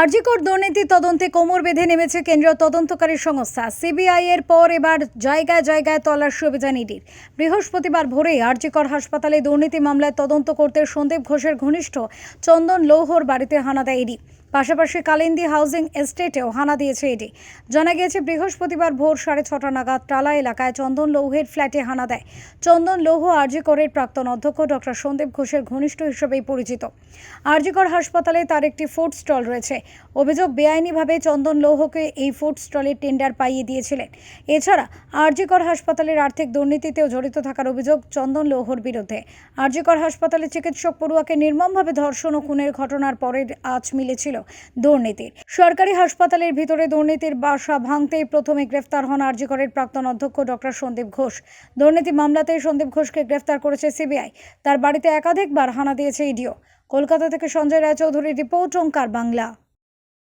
আরজিকর দুর্নীতি তদন্তে কোমর বেঁধে নেমেছে কেন্দ্রীয় তদন্তকারী সংস্থা। সিবিআই এর পর এবার জায়গায় জায়গায় তল্লাশি অভিযান ইডির। বৃহস্পতিবার ভোরে আরজিকর হাসপাতালে দুর্নীতি মামলায় তদন্ত করতে সন্দীপ ঘোষের ঘনিষ্ঠ চন্দন লৌহর বাড়িতে হানা দেয় ইডি। পাশাপাশি কালিন্দি হাউজিং এস্টেটেও হানা দিয়েছে এটি জানা গিয়েছে, বৃহস্পতিবার ভোর সাড়ে ছটা নাগাদ টালা এলাকায় চন্দন লৌহের ফ্ল্যাটে হানা দেয়। চন্দন লৌহ আরজিকরের প্রাক্তন অধ্যক্ষ ডক্টর সন্দীপ ঘোষের ঘনিষ্ঠ হিসেবেই পরিচিত। আরজিকর হাসপাতালে তার একটি ফুড স্টল রয়েছে। অভিযোগ, বেআইনিভাবে চন্দন লৌহকে এই ফুড স্টলের টেন্ডার পাইয়ে দিয়েছিলেন। এছাড়া, আরজিকর হাসপাতালের আর্থিক দুর্নীতিতেও জড়িত থাকার অভিযোগ চন্দন লৌহর বিরুদ্ধে। আরজিকর হাসপাতালে চিকিৎসক পড়ুয়াকে নির্মমভাবে ধর্ষণ ও খুনের ঘটনার পরের আজ মিলেছিল। দুর্নীতির। সরকারি হাসপাতালের ভিতরে দুর্নীতির বাসা ভাঙতেই প্রথমে গ্রেফতার হন আরজিকরের প্রাক্তন অধ্যক্ষ ডক্টর সন্দীপ ঘোষ। দুর্নীতি মামলাতে সন্দীপ ঘোষকে গ্রেফতার করেছে সিবিআই। তার বাড়িতে একাধিকবার হানা দিয়েছে ইডিও। কলকাতা থেকে সঞ্জয় রায়চৌধুরীর রিপোর্ট ওঙ্কার বাংলা।